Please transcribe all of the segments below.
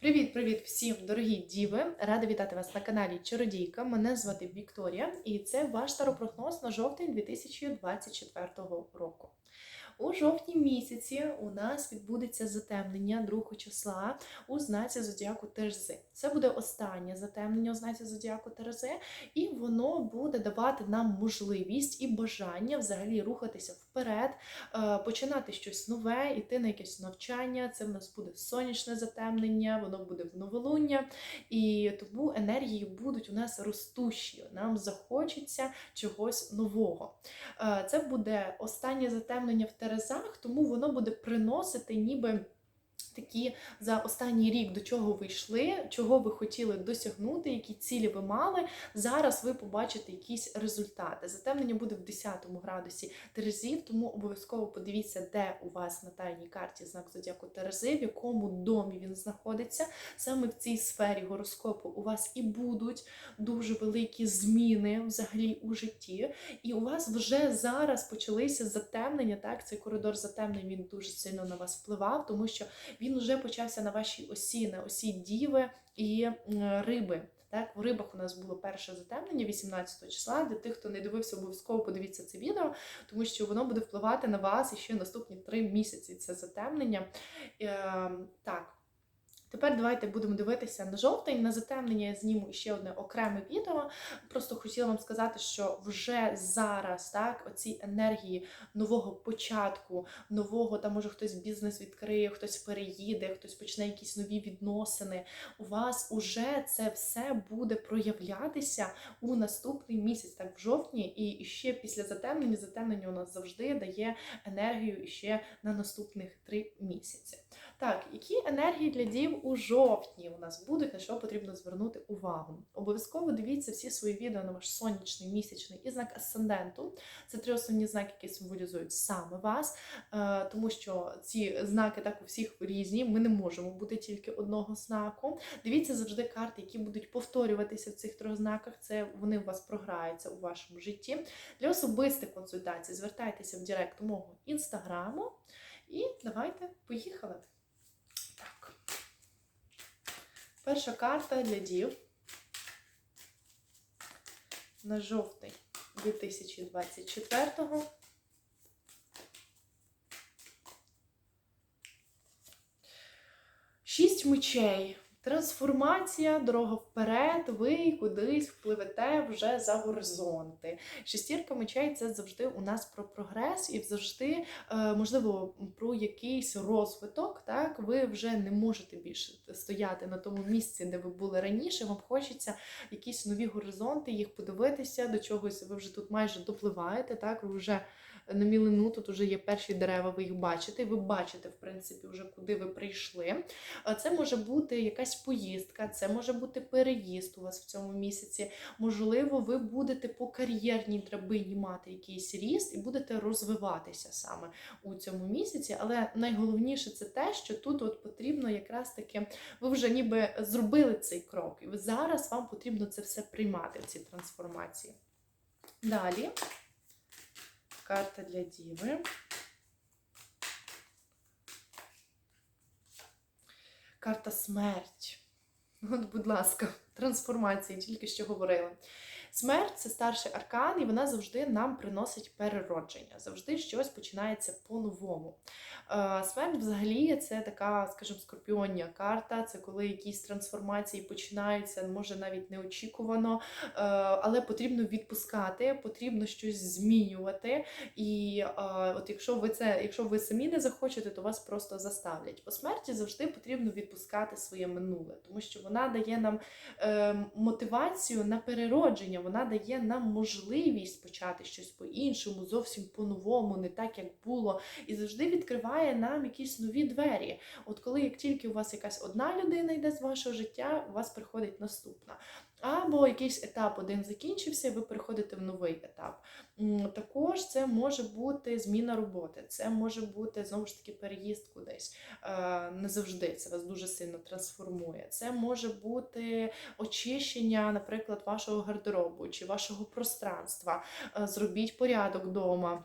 Привіт-привіт всім, дорогі діви! Рада вітати вас на каналі Чародійка. Мене звати Вікторія, і це ваш таропрогноз на жовтень 2024 року. У жовтні місяці у нас відбудеться затемнення 2 числа у знаці Зодіаку Терези. Це буде останнє затемнення у знаці Зодіаку Терези, і воно буде давати нам можливість і бажання взагалі рухатися вперед, е, починати щось нове, іти на якесь навчання. Це в нас буде сонячне затемнення, воно буде в новолуння, і тому енергії будуть у нас ростущі. Нам захочеться чогось нового. Е, Це буде останнє затемнення в Терезах, тому воно буде приносити ніби. Такі за останній рік до чого ви йшли, чого ви хотіли досягнути, які цілі ви мали. Зараз ви побачите якісь результати. Затемнення буде в 10 градусі Терезів, тому обов'язково подивіться, де у вас на тайній карті знак зодіаку Терези, в якому домі він знаходиться. Саме в цій сфері гороскопу у вас і будуть дуже великі зміни взагалі у житті. І у вас вже зараз почалися затемнення. Так, цей коридор затемнень він дуже сильно на вас впливав, тому що він вже почався на вашій осі, на осі діви і риби. Так, в рибах у нас було перше затемнення 18 числа. Для тих, хто не дивився, обов'язково подивіться це відео, тому що воно буде впливати на вас іще ще наступні три місяці. Це затемнення. Е, так. Тепер давайте будемо дивитися на жовтень. На затемнення я зніму ще одне окреме відео. Просто хотіла вам сказати, що вже зараз так, оці енергії нового початку, нового, там може хтось бізнес відкриє, хтось переїде, хтось почне якісь нові відносини. У вас уже це все буде проявлятися у наступний місяць, так в жовтні, і ще після затемнення. Затемнення у нас завжди дає енергію ще на наступних три місяці. Так, які енергії для дів у жовтні у нас будуть, на що потрібно звернути увагу? Обов'язково дивіться всі свої відео на ваш сонячний, місячний і знак асценденту. Це три основні знаки, які символізують саме вас, е, тому що ці знаки так у всіх різні. Ми не можемо бути тільки одного знаку. Дивіться завжди карти, які будуть повторюватися в цих трьох знаках. Це вони у вас програються у вашому житті. Для особистих консультацій звертайтеся в директ мого інстаграму. І давайте поїхали. Так. Перша карта для дів на жовтий 2024-го. Шість мечей. Трансформація, дорога вперед, ви кудись впливете вже за горизонти. Шестірка мечей це завжди у нас про прогрес і завжди, е, можливо, про якийсь розвиток. Так, ви вже не можете більше стояти на тому місці, де ви були раніше. Вам хочеться якісь нові горизонти, їх подивитися, до чогось ви вже тут майже допливаєте. Так, ви вже на мілину тут вже є перші дерева, ви їх бачите. Ви бачите, в принципі, вже куди ви прийшли. Е, Це може бути якась поїздка, це може бути переїзд у вас в цьому місяці. Можливо, ви будете по кар'єрній драбині мати якийсь ріст і будете розвиватися саме у цьому місяці. Але найголовніше це те, що тут от потрібно якраз таки, ви вже ніби зробили цей крок, і зараз вам потрібно це все приймати, ці трансформації. Далі. Карта для діви. Карта смерть. От, будь ласка, трансформації, тільки що говорили. Смерть це старший аркан, і вона завжди нам приносить переродження. Завжди щось починається по-новому. Е, Смерть, взагалі, це така, скажімо, скорпіоння карта. Це коли якісь трансформації починаються, може навіть неочікувано, е, але потрібно відпускати, потрібно щось змінювати. І е, от якщо ви це, якщо ви самі не захочете, то вас просто заставлять. По смерті завжди потрібно відпускати своє минуле, тому що вона дає нам мотивацію на переродження, вона дає нам можливість почати щось по-іншому, зовсім по-новому, не так, як було, і завжди відкриває нам якісь нові двері. От коли як тільки у вас якась одна людина йде з вашого життя, у вас приходить наступна. Або якийсь етап один закінчився, і ви переходите в новий етап. Також це може бути зміна роботи, це може бути знову ж таки переїзд кудись. Е, Не завжди це вас дуже сильно трансформує. Це може бути очищення, наприклад, вашого гардеробу чи вашого пространства. Е, Зробіть порядок вдома.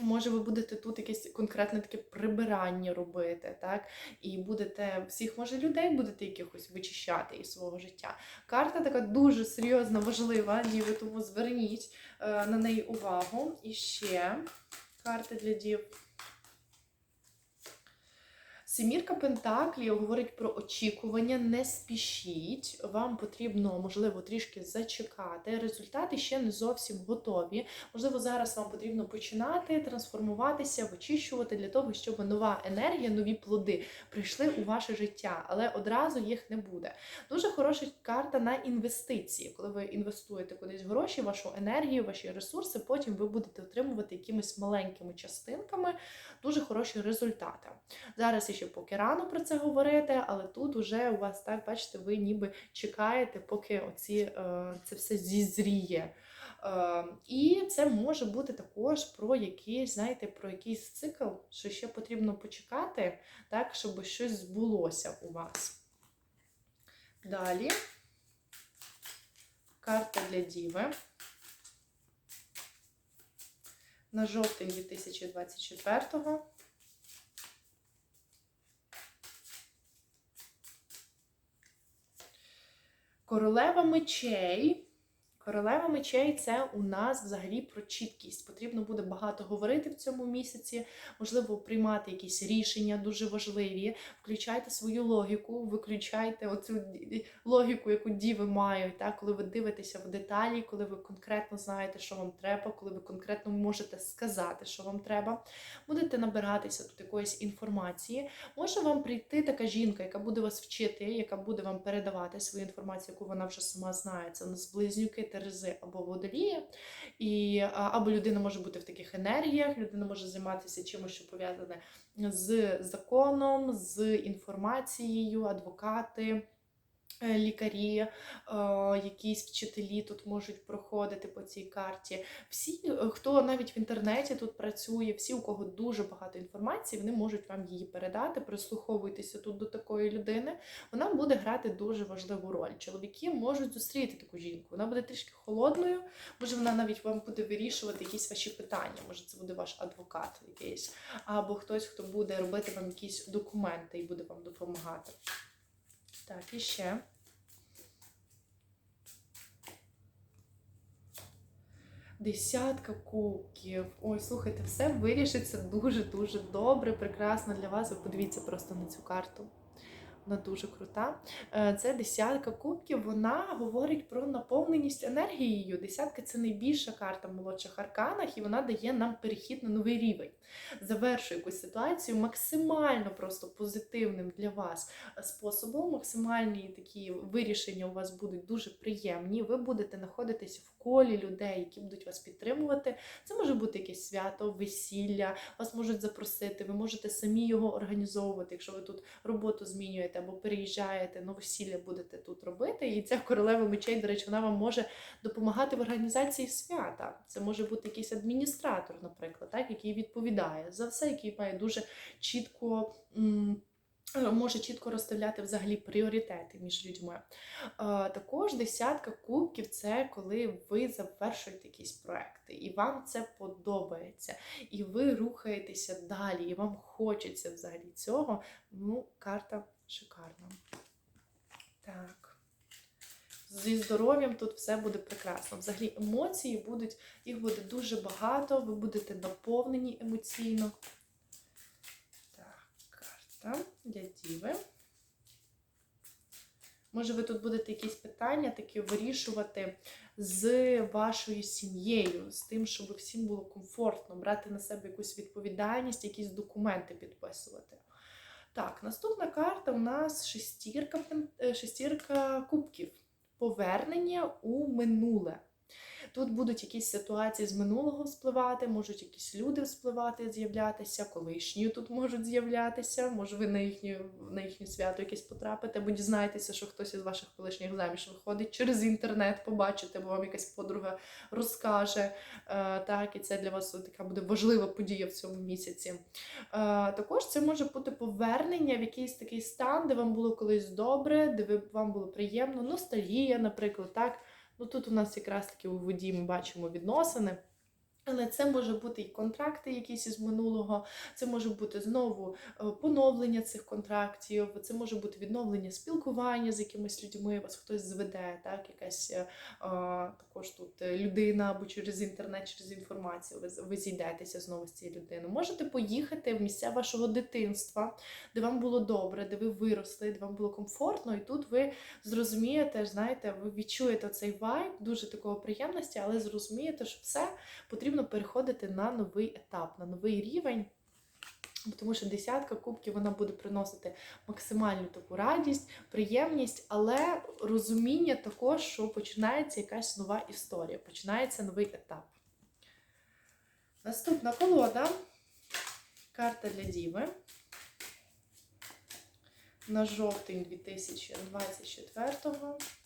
Може, ви будете тут якесь конкретне таке прибирання робити, так? І будете всіх, може, людей будете якихось вичищати із свого життя. Карта така дуже серйозна, важлива, діви, тому зверніть е, на неї увагу. І ще карти для дів. Сімірка Пентаклів говорить про очікування, не спішіть. Вам потрібно, можливо, трішки зачекати. Результати ще не зовсім готові. Можливо, зараз вам потрібно починати трансформуватися, вичищувати для того, щоб нова енергія, нові плоди прийшли у ваше життя, але одразу їх не буде. Дуже хороша карта на інвестиції. Коли ви інвестуєте кудись гроші, вашу енергію, ваші ресурси, потім ви будете отримувати якимись маленькими частинками дуже хороші результати. Зараз ще поки рано про це говорити, але тут уже у вас так, бачите, ви ніби чекаєте, поки оці, е, це все зізріє. Е, І це може бути також про якийсь, знаєте, про якийсь цикл, що ще потрібно почекати, так, щоб щось збулося у вас. Далі карта для Діви. На жовтень 2024-го. Королева мечей. Королева мечей це у нас взагалі про чіткість. Потрібно буде багато говорити в цьому місяці, можливо, приймати якісь рішення дуже важливі. Включайте свою логіку, виключайте оцю логіку, яку діви мають, так? коли ви дивитеся в деталі, коли ви конкретно знаєте, що вам треба, коли ви конкретно можете сказати, що вам треба. Будете набиратися тут якоїсь інформації. Може вам прийти така жінка, яка буде вас вчити, яка буде вам передавати свою інформацію, яку вона вже сама знає. Це у нас близнюки. Терези або водолія, і або людина може бути в таких енергіях, людина може займатися чимось, що пов'язане з законом, з інформацією, адвокати. Е, лікарі, е, якісь вчителі тут можуть проходити по цій карті. Всі, е, хто навіть в інтернеті тут працює, всі, у кого дуже багато інформації, вони можуть вам її передати. Прислуховуйтеся тут до такої людини. Вона буде грати дуже важливу роль. Чоловіки можуть зустріти таку жінку. Вона буде трішки холодною, може вона навіть вам буде вирішувати якісь ваші питання. Може, це буде ваш адвокат якийсь, або хтось, хто буде робити вам якісь документи і буде вам допомагати. Так, і ще. Десятка кубків. Ой, слухайте, все вирішиться дуже-дуже добре, прекрасно для вас. Ви подивіться просто на цю карту вона дуже крута. Е, це десятка кубків. Вона говорить про наповненість енергією. Десятка це найбільша карта в молодших арканах, і вона дає нам перехід на новий рівень. Завершує якусь ситуацію максимально просто позитивним для вас способом. Максимальні такі вирішення у вас будуть дуже приємні. Ви будете знаходитися в колі людей, які будуть вас підтримувати. Це може бути якесь свято, весілля, вас можуть запросити, ви можете самі його організовувати, якщо ви тут роботу змінюєте або переїжджаєте, новосілля будете тут робити. І ця королева мечей, до речі, вона вам може допомагати в організації свята. Це може бути якийсь адміністратор, наприклад, так, який відповідає за все, який має дуже чітко. Може чітко розставляти взагалі пріоритети між людьми. Е, також десятка кубків це коли ви завершуєте якісь проекти, і вам це подобається, і ви рухаєтеся далі, і вам хочеться взагалі цього. Ну, карта шикарна. Так. Зі здоров'ям тут все буде прекрасно. Взагалі, емоції будуть, їх буде дуже багато, ви будете наповнені емоційно Так, карта для діви. Може, ви тут будете якісь питання такі вирішувати з вашою сім'єю, з тим, щоб всім було комфортно, брати на себе якусь відповідальність, якісь документи підписувати. Так, наступна карта у нас шестірка, е, шестірка кубків. Повернення у минуле. Тут будуть якісь ситуації з минулого вспливати, можуть якісь люди вспливати, з'являтися, колишні тут можуть з'являтися. Може, ви на їхню на їхнє свято якесь потрапите, або дізнаєтеся, що хтось із ваших колишніх заміж виходить через інтернет, побачите, бо вам якась подруга розкаже. Е, так, і це для вас така буде важлива подія в цьому місяці. Е, також це може бути повернення в якийсь такий стан, де вам було колись добре, де вам було приємно, ностальгія, наприклад, так. Ну тут у нас якраз таки у воді ми бачимо відносини. Але це може бути і контракти якісь із минулого, це може бути знову е, поновлення цих контрактів, це може бути відновлення спілкування з якимись людьми, вас хтось зведе, так, якась е, а, також тут е, людина або через інтернет, через інформацію ви, ви зійдетеся знову з цією людиною. Можете поїхати в місця вашого дитинства, де вам було добре, де ви виросли, де вам було комфортно, і тут ви зрозумієте, знаєте, ви відчуєте цей вайб, дуже такого приємності, але зрозумієте, що все потрібно переходити на новий етап, на новий рівень. Тому що десятка кубків вона буде приносити максимальну таку радість, приємність, але розуміння також, що починається якась нова історія, починається новий етап. Наступна колода. Карта для Діви. На жовтень 2024-го. Так.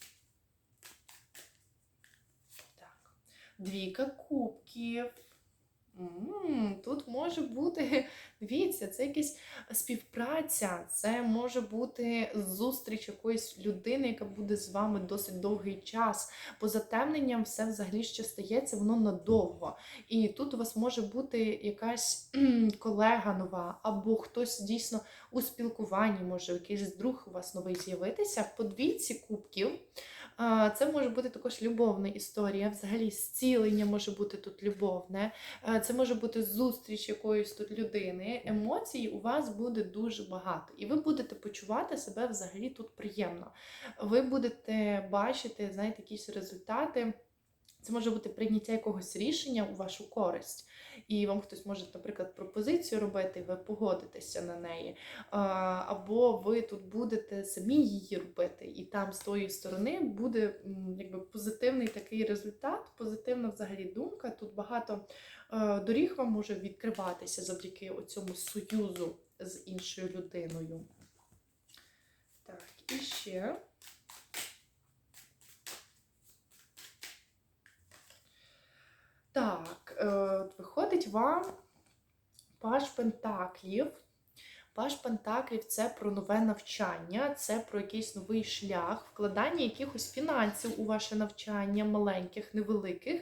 Двійка кубків. Тут може бути, дивіться, це якась співпраця, це може бути зустріч якоїсь людини, яка буде з вами досить довгий час. По затемненням все взагалі що стається, воно надовго. І тут у вас може бути якась колега нова, або хтось дійсно у спілкуванні, може якийсь друг у вас новий з'явитися. По двійці кубків. Це може бути також любовна історія, взагалі зцілення може бути тут любовне, це може бути зустріч якоїсь тут людини. Емоцій у вас буде дуже багато, і ви будете почувати себе взагалі тут приємно. Ви будете бачити, знаєте, якісь результати. Це може бути прийняття якогось рішення у вашу користь, і вам хтось може, наприклад, пропозицію робити, і ви погодитеся на неї. Або ви тут будете самі її робити, і там з тої сторони буде якби позитивний такий результат, позитивна взагалі думка. Тут багато е, доріг вам може відкриватися завдяки цьому союзу з іншою людиною. Так, і ще. Так, от виходить вам паш Пентаклів. Паш Пентаклів це про нове навчання, це про якийсь новий шлях, вкладання якихось фінансів у ваше навчання, маленьких, невеликих.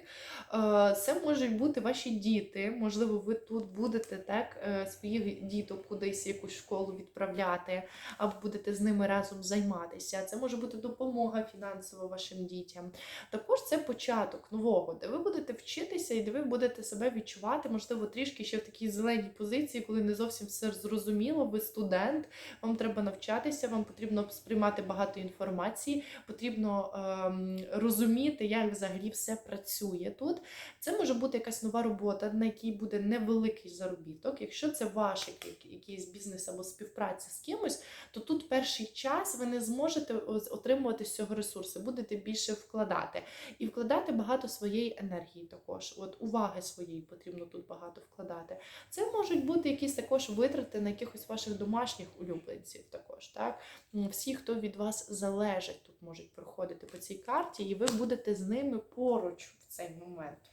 Е, Це можуть бути ваші діти. Можливо, ви тут будете так е, своїх діток кудись якусь школу відправляти, або будете з ними разом займатися. Це може бути допомога фінансова вашим дітям. Також це початок нового, де ви будете вчитися і де ви будете себе відчувати, можливо, трішки ще в такій зеленій позиції, коли не зовсім все зрозуміло. Ви студент, вам треба навчатися, вам потрібно сприймати багато інформації, потрібно ем, розуміти, як взагалі все працює тут. Це може бути якась нова робота, на якій буде невеликий заробіток. Якщо це ваш якийсь бізнес або співпраця з кимось, то тут перший час ви не зможете отримувати з цього ресурси, будете більше вкладати. І вкладати багато своєї енергії також. От уваги своєї потрібно тут багато вкладати. Це можуть бути якісь також витрати на якихось ваших домашніх улюбленців. Також так всі, хто від вас залежить, тут можуть проходити по цій карті, і ви будете з ними поруч в цей момент.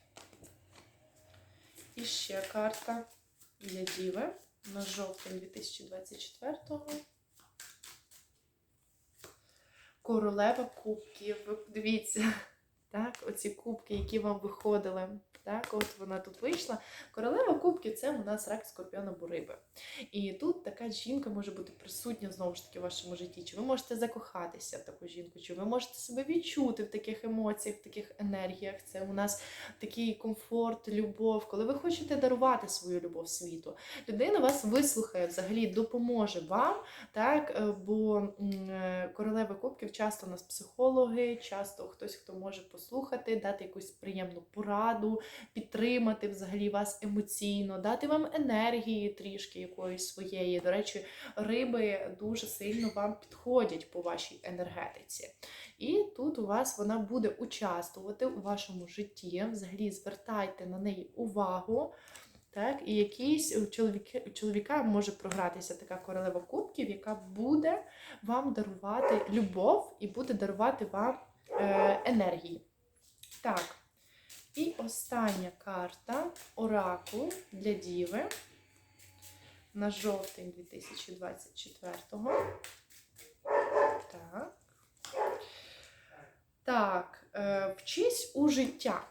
І ще карта для Діви на жовтень 2024-го. Королева кубків. Ви подивіться, так, оці кубки, які вам виходили. Так, от вона тут вийшла. Королева кубків це у нас рак скорпіона або риби. І тут така жінка може бути присутня знову ж таки в вашому житті. Чи ви можете закохатися в таку жінку, чи ви можете себе відчути в таких емоціях, в таких енергіях. Це у нас такий комфорт, любов, коли ви хочете дарувати свою любов світу. Людина вас вислухає, взагалі допоможе вам, так, е, бо е, королеви кубків часто у нас психологи, часто хтось, хто може послухати, дати якусь приємну пораду, підтримати взагалі вас емоційно, дати вам енергії трішки якоїсь своєї. До речі, риби дуже сильно вам підходять по вашій енергетиці. І тут у вас вона буде участвувати у вашому житті. Взагалі звертайте на неї увагу. Так, і якийсь у чоловіки, у чоловіка може програтися така королева кубків, яка буде вам дарувати любов і буде дарувати вам е, енергії. Так. І остання карта Оракул для Діви на жовтень 2024-го. Так. Так, е, вчись у життя.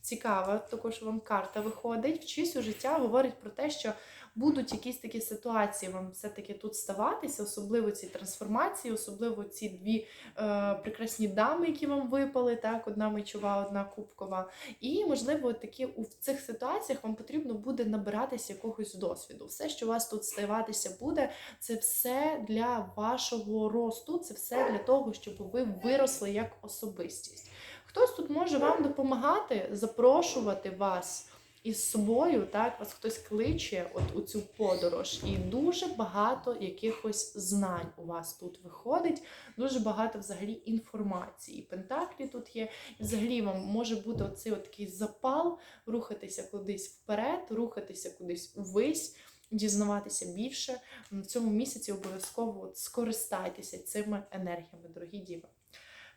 цікава, також вам карта виходить. Вчись у життя говорить про те, що будуть якісь такі ситуації вам все-таки тут ставатися, особливо ці трансформації, особливо ці дві е, прекрасні дами, які вам випали, так, одна мечова, одна кубкова. І, можливо, такі у цих ситуаціях вам потрібно буде набиратися якогось досвіду. Все, що у вас тут ставатися буде, це все для вашого росту, це все для того, щоб ви виросли як особистість. Хтось тут може вам допомагати, запрошувати вас із собою, так вас хтось кличе от у цю подорож, і дуже багато якихось знань у вас тут виходить, дуже багато взагалі інформації. Пентаклі тут є, і взагалі вам може бути оцей от такий запал рухатися кудись вперед, рухатися кудись увесь. Дізнаватися більше в цьому місяці обов'язково скористайтеся цими енергіями, дорогі діви.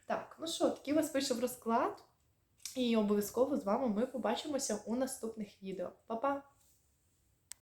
Так, ну що, такий у вас вийшов розклад. І обов'язково з вами ми побачимося у наступних відео. Па-па!